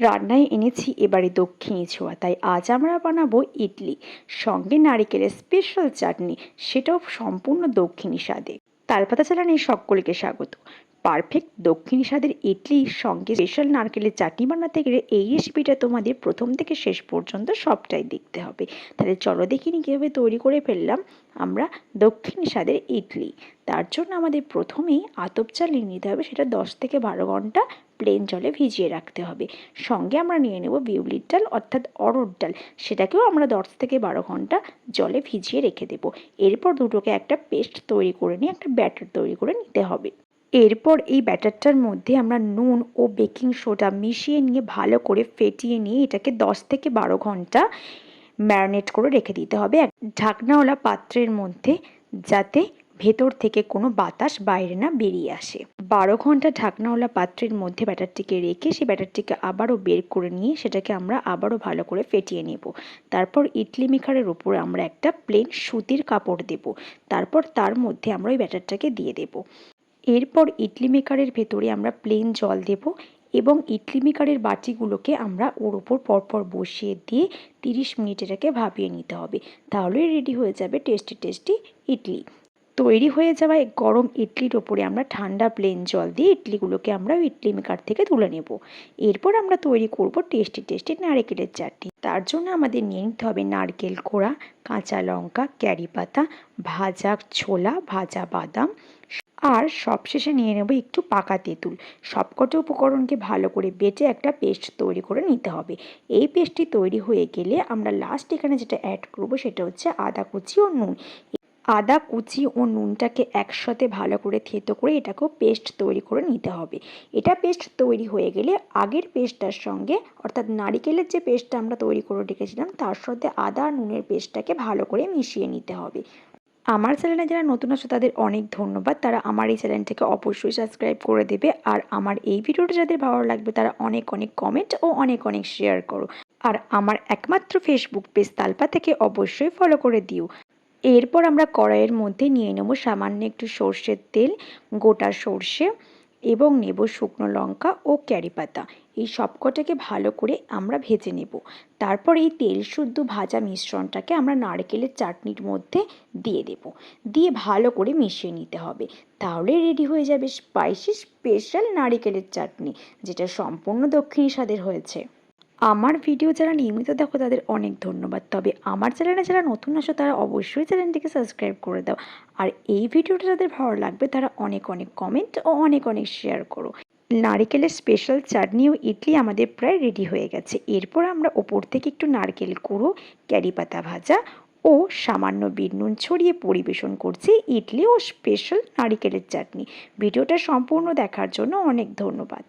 রান্নায় এনেছি এবারে দক্ষিণী ছোঁয়া, তাই আজ আমরা বানাবো ইডলি। সঙ্গে নারিকেলের স্পেশাল চাটনি, সেটাও সম্পূর্ণ দক্ষিণী স্বাদে। তালপাতা চালানে সকলকে স্বাগত। পারফেক্ট দক্ষিণী স্বাদের ইডলির সঙ্গে স্পেশাল নারকেলের চাটনি বানাতে গেলে এই রেসিপিটা তোমাদের প্রথম থেকে শেষ পর্যন্ত সবটাই দেখতে হবে। তাহলে চলো দেখিনি কীভাবে তৈরি করে ফেললাম আমরা দক্ষিণী স্বাদের ইডলি। তার জন্য আমাদের প্রথমেই আতপ চাল নিয়ে নিতে হবে, সেটা দশ থেকে বারো ঘণ্টা প্লেন জলে ভিজিয়ে রাখতে হবে। সঙ্গে আমরা নিয়ে নেব বিউলির ডাল অর্থাৎ অরড় ডাল, সেটাকেও আমরা দশ থেকে বারো ঘণ্টা জলে ভিজিয়ে রেখে দেব। এরপর দুটোকে একটা পেস্ট তৈরি করে নিয়ে, একটা ব্যাটার তৈরি করে নিতে হবে। এরপর এই ব্যাটারটার মধ্যে আমরা নুন ও বেকিং সোডা মিশিয়ে নিয়ে ভালো করে ফেটিয়ে নিয়ে এটাকে দশ থেকে বারো ঘণ্টা ম্যারিনেট করে রেখে দিতে হবে। এক ঢাকনাওয়ালা পাত্রের মধ্যে যাতে ভেতর থেকে কোনো বাতাস বাইরে না বেরিয়ে আসে। বারো ঘণ্টা ঢাকনাওয়ালা পাত্রের মধ্যে ব্যাটারটিকে রেখে সেই ব্যাটারটিকে আবারও বের করে নিয়ে সেটাকে আমরা আবারও ভালো করে ফেটিয়ে নেব। তারপর ইডলি মেকারের উপরে আমরা একটা প্লেন সুতির কাপড় দেব। তারপর তার মধ্যে আমরা ওই ব্যাটারটাকে দিয়ে দেব। এরপর ইডলি মেকারের ভেতরে আমরা প্লেন জল দেব এবং ইডলি মেকারের বাটিগুলোকে আমরা ওর ওপর পরপর বসিয়ে দিয়ে তিরিশ মিনিট এটাকে ভাপিয়ে নিতে হবে। তাহলেই রেডি হয়ে যাবে টেস্টি টেস্টি ইডলি। তৈরি হয়ে যাওয়া এই গরম ইডলির ওপরে আমরা ঠান্ডা প্লেন জল দিয়ে ইডলিগুলোকে আমরা ইডলি মেকার থেকে তুলে নেব। এরপর আমরা তৈরি করব টেস্টি টেস্টি নারকেলের চাটনি। তার জন্য আমাদের নিয়ে নিতে হবে নারকেল কোড়া, কাঁচা লঙ্কা, ক্যারি পাতা, ভাজা ছোলা, ভাজা বাদাম আর সবশেষে নিয়ে নেব একটু পাকা তেঁতুল। সবকটা উপকরণকে ভালো করে বেটে একটা পেস্ট তৈরি করে নিতে হবে। এই পেস্টটি তৈরি হয়ে গেলে আমরা লাস্ট এখানে যেটা অ্যাড করব সেটা হচ্ছে আদা কুচি ও নুন। আদা কুচি ও নুনটাকে একসাথে ভালো করে থেতো করে এটাকেও পেস্ট তৈরি করে নিতে হবে। এটা পেস্ট তৈরি হয়ে গেলে আগের পেস্টটার সঙ্গে, অর্থাৎ নারিকেলের যে পেস্টটা আমরা তৈরি করে রেখেছিলাম, তার সাথে আদা নুনের পেস্টটাকে ভালো করে মিশিয়ে নিতে হবে। আমার চ্যানেলে যারা নতুন আছে, তাদের অনেক ধন্যবাদ। তারা আমার এই চ্যানেলটাকে অবশ্যই সাবস্ক্রাইব করে দেবে আর আমার এই ভিডিওটা যাদের ভালো লাগবে, তারা অনেক অনেক কমেন্ট ও অনেক অনেক শেয়ার করো। আর আমার একমাত্র ফেসবুক পেজ তালপা থেকে অবশ্যই ফলো করে দিও। এরপর আমরা কড়াইয়ের মধ্যে নিয়ে নেব সামান্য একটু সর্ষের তেল, গোটা সর্ষে। এবং নেব শুকনো লঙ্কা ও ক্যারি পাতা। এই সবকটাকে ভালো করে আমরা ভেজে নেব। তারপর এই তেল শুদ্ধ ভাজা মিশ্রণটাকে আমরা নারকেলের চাটনির মধ্যে দিয়ে দেব। দিয়ে ভালো করে মিশিয়ে নিতে হবে। তাহলে রেডি হয়ে যাবে স্পাইসি স্পেশাল নারকেলের চাটনি, যেটা সম্পূর্ণ দক্ষিণী স্বাদের হয়েছে। আমার ভিডিও যারা নিয়মিত দেখো, তাদের অনেক ধন্যবাদ। তবে আমার চ্যানেলে যারা নতুন আসো, তারা অবশ্যই চ্যানেলটিকে সাবস্ক্রাইব করে দাও। আর এই ভিডিওটা যাদের ভালো লাগবে, তারা অনেক অনেক কমেন্ট ও অনেক অনেক শেয়ার করো। নারিকেলের স্পেশাল চাটনি ও ইডলি আমাদের প্রায় রেডি হয়ে গেছে। এরপর আমরা ওপর থেকে একটু নারকেল কুড়ো, ক্যারি পাতা ভাজা ও সামান্য বিট নুন ছড়িয়ে পরিবেশন করছি ইডলি ও স্পেশাল নারিকেলের চাটনি। ভিডিওটা সম্পূর্ণ দেখার জন্য অনেক ধন্যবাদ।